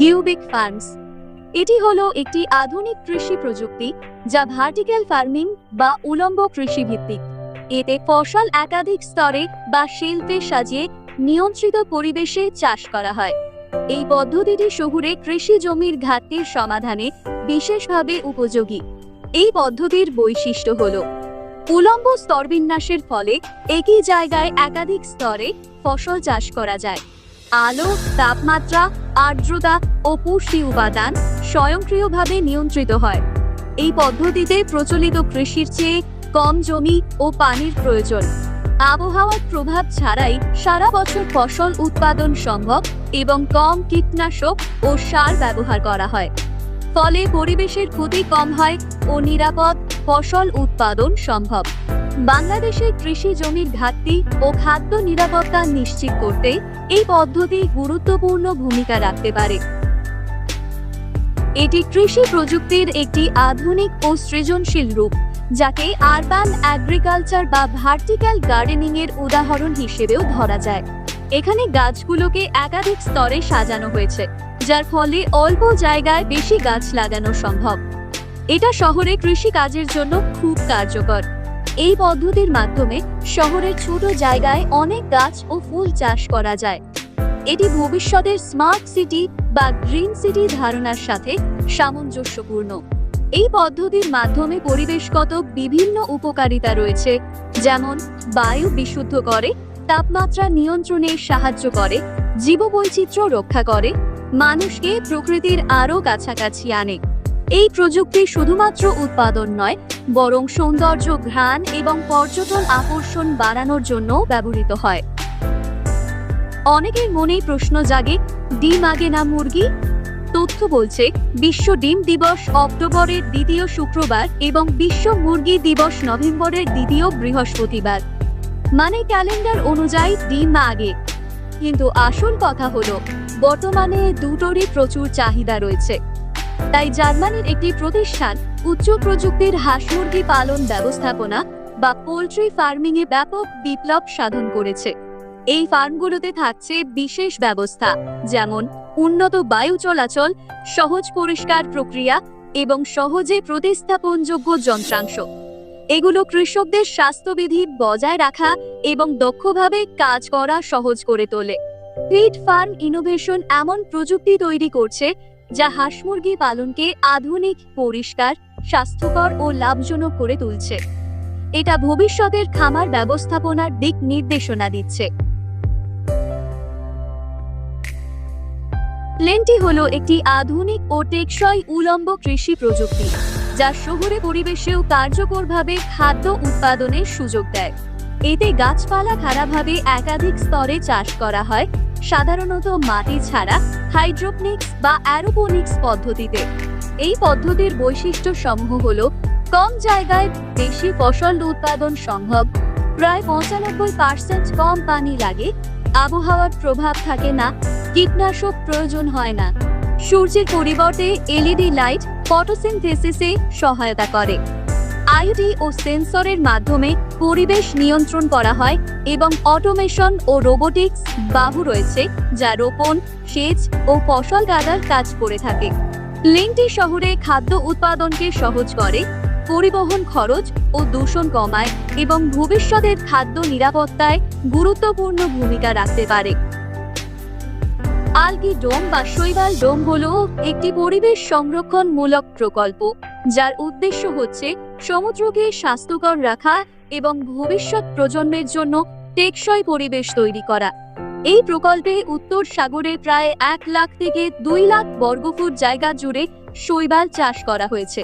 Cubic farms. এটি হলো একটি আধুনিক কৃষি প্রযুক্তি যা ভার্টিক্যাল ফার্মিং বা উলম্ব কৃষি ভিত্তিক এতে ফসল একাধিক স্তরে বা শিল্পে সাজিয়ে নিয়ন্ত্রিত পরিবেশে চাষ করা হয়। এই পদ্ধতিটি শহুরে কৃষি জমির ঘাটতির সমাধানে বিশেষভাবে উপযোগী। এই পদ্ধতির বৈশিষ্ট্য হল, উলম্ব স্তরবিন্যাসের ফলে একই জায়গায় একাধিক স্তরে ফসল চাষ করা যায়। আলো, তাপমাত্রা, আর্দ্রতা ও পুষ্টি উপাদান স্বয়ংক্রিয়ভাবে নিয়ন্ত্রিত হয়। এই পদ্ধতিতে প্রচলিত কৃষির চেয়ে কম জমি ও পানির প্রয়োজন। আবহাওয়ার প্রভাব ছাড়াই সারা বছর ফসল উৎপাদন সম্ভব এবং কম কীটনাশক ও সার ব্যবহার করা হয়। ফলে পরিবেশের ক্ষতি কম হয় ও নিরাপদ ফসল উৎপাদন সম্ভব। বাংলাদেশে কৃষি জমির ঘাটতি ও খাদ্য নিরাপত্তা নিশ্চিত করতে এই পদ্ধতি গুরুত্বপূর্ণ ভূমিকা রাখতে পারে। এটি কৃষি প্রযুক্তির একটি আধুনিক ও সৃজনশীল রূপ, যাকে আরবান অ্যাগ্রিকালচার বা ভার্টিক্যাল গার্ডেনিং এর উদাহরণ হিসেবেও ধরা যায়। এখানে গাছগুলোকে একাধিক স্তরে সাজানো হয়েছে, যার ফলে অল্প জায়গায় বেশি গাছ লাগানো সম্ভব। এটা শহরে কৃষি কাজের জন্য খুব কার্যকর। এই পদ্ধতির মাধ্যমে শহরের ছোট জায়গায় অনেক গাছ ও ফুল চাষ করা যায়। এটি ভবিষ্যতের স্মার্ট সিটি বা গ্রিন সিটি ধারণার সাথে সামঞ্জস্যপূর্ণ। এই পদ্ধতির মাধ্যমে পরিবেশগত বিভিন্ন উপকারিতা রয়েছে, যেমন বায়ু বিশুদ্ধ করে, তাপমাত্রা নিয়ন্ত্রণে সাহায্য করে, জীববৈচিত্র্য রক্ষা করে, মানুষকে প্রকৃতির আরও কাছাকাছি আনে। এই প্রযুক্তি শুধুমাত্র উৎপাদন নয়, বরং সৌন্দর্য, ঘ্রাণ এবং পর্যটন আকর্ষণ বাড়ানোর জন্য ব্যবহৃত হয়। অনেকের মনেই প্রশ্ন জাগে ডিম আগে না মুরগি? তথ্য বলছে, বিশ্ব ডিম দিবস অক্টোবরের দ্বিতীয় শুক্রবার এবং বিশ্ব মুরগি দিবস নভেম্বরের দ্বিতীয় বৃহস্পতিবার। মানে ক্যালেন্ডার অনুযায়ী ডিম আগে। কিন্তু আসল কথা হলো, বর্তমানে দুটোরই প্রচুর চাহিদা রয়েছে। তাই জার্মানির একটি প্রতিষ্ঠান উচ্চ প্রযুক্তির হাঁস মুরগি পালন ব্যবস্থাপনা বা পোলট্রি ফার্মিং এ ব্যাপক বিপ্লব সাধন করেছে। এই ফার্মগুলোতে থাকছে বিশেষ ব্যবস্থা, যেমন উন্নত বায়ু চলাচল, সহজ পরিষ্কার প্রক্রিয়া এবং সহজে প্রতিস্থাপনযোগ্য যন্ত্রাংশ। এগুলো কৃষকদের স্বাস্থ্যবিধি বজায় রাখা এবং দক্ষভাবে কাজ করা সহজ করে তোলে। ফিড ফার্ম ইনোভেশন এমন প্রযুক্তি তৈরি করছে, যা হাঁস মুরগি পালনকে আধুনিক, পরিষ্কার, স্বাস্থ্যকর ও লাভজনক করে তুলছে। এটা ভবিষ্যতের খামার ব্যবস্থাপনার দিক নির্দেশনা দিচ্ছে। প্লেনটি হলো একটি আধুনিক ও টেকসই উলম্ব কৃষি প্রযুক্তি, যা শহুরে পরিবেশেও কার্যকরভাবে খাদ্য উৎপাদনের সুযোগ দেয়। এতে গাছপালা খারাপভাবে একাধিক স্তরে চাষ করা হয়, সাধারণত মাটি ছাড়া, হাইড্রোপনিক্স বা অ্যারোপোনিক্স পদ্ধতিতে। এই পদ্ধতির বৈশিষ্ট্য সমূহ হল, কম জায়গায় বেশি ফসল উৎপাদন সম্ভব, প্রায় পঁচানব্বই পার্সেন্ট কম পানি লাগে, আবহাওয়ার প্রভাব থাকে না কীটনাশক প্রয়োজন হয় না। সূর্যের পরিবর্তে এলইডি লাইট, ফটোসিনথেসিসে সহায়তা করে। আইডি ও সেন্সরের মাধ্যমে পরিবেশ নিয়ন্ত্রণ করা হয় এবং অটোমেশন ও রোবোটিক্স বাহু রয়েছে যা রোপণ, সেচ ও ফসল গাদার কাজ করে থাকে। লিঙ্কটি শহরে খাদ্য উৎপাদনকে সহজ করে, পরিবহন খরচ ও দূষণ কমায় এবং ভবিষ্যতের খাদ্য নিরাপত্তায় গুরুত্বপূর্ণ ভূমিকা রাখতে পারে। আলগি ডোম বা শৈবাল ডোম হল একটি পরিবেশ সংরক্ষণমূলক প্রকল্প, যার উদ্দেশ্য হচ্ছে সমুদ্রকে স্বাস্থ্যকর রাখা এবং ভবিষ্যৎ প্রজন্মের জন্য টেকসই পরিবেশ তৈরি করা। এই প্রকল্পে উত্তর সাগরে প্রায় এক লাখ থেকে দুই লাখ বর্গফুট জায়গা জুড়ে শৈবাল চাষ করা হয়েছে।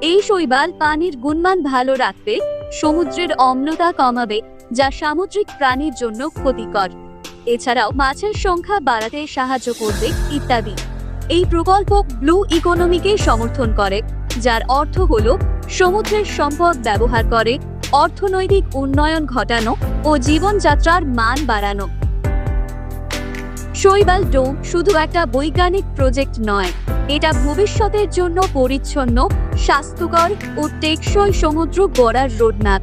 এই শৈবাল পানির গুণমান ভালো রাখবে, সমুদ্রের অম্লতা কমাবে, যা সামুদ্রিক প্রাণীর জন্য ক্ষতিকর। এছাড়াও মাছের সংখ্যা বাড়াতে সাহায্য করবে ইত্যাদি। এই প্রকল্প ব্লু ইকোনমিকে সমর্থন করে, যার অর্থ হল সমুদ্রের সম্পদ ব্যবহার করে, অর্থনৈতিক উন্নয়ন ঘটানো ও জীবনযাত্রার মান বাড়ানো। শৈবাল ডোম শুধু একটা বৈজ্ঞানিক প্রজেক্ট নয়, এটা ভবিষ্যতের জন্য পরিচ্ছন্ন, স্বাস্থ্যকর ও টেকসই সমুদ্র গড়ার রোডম্যাপ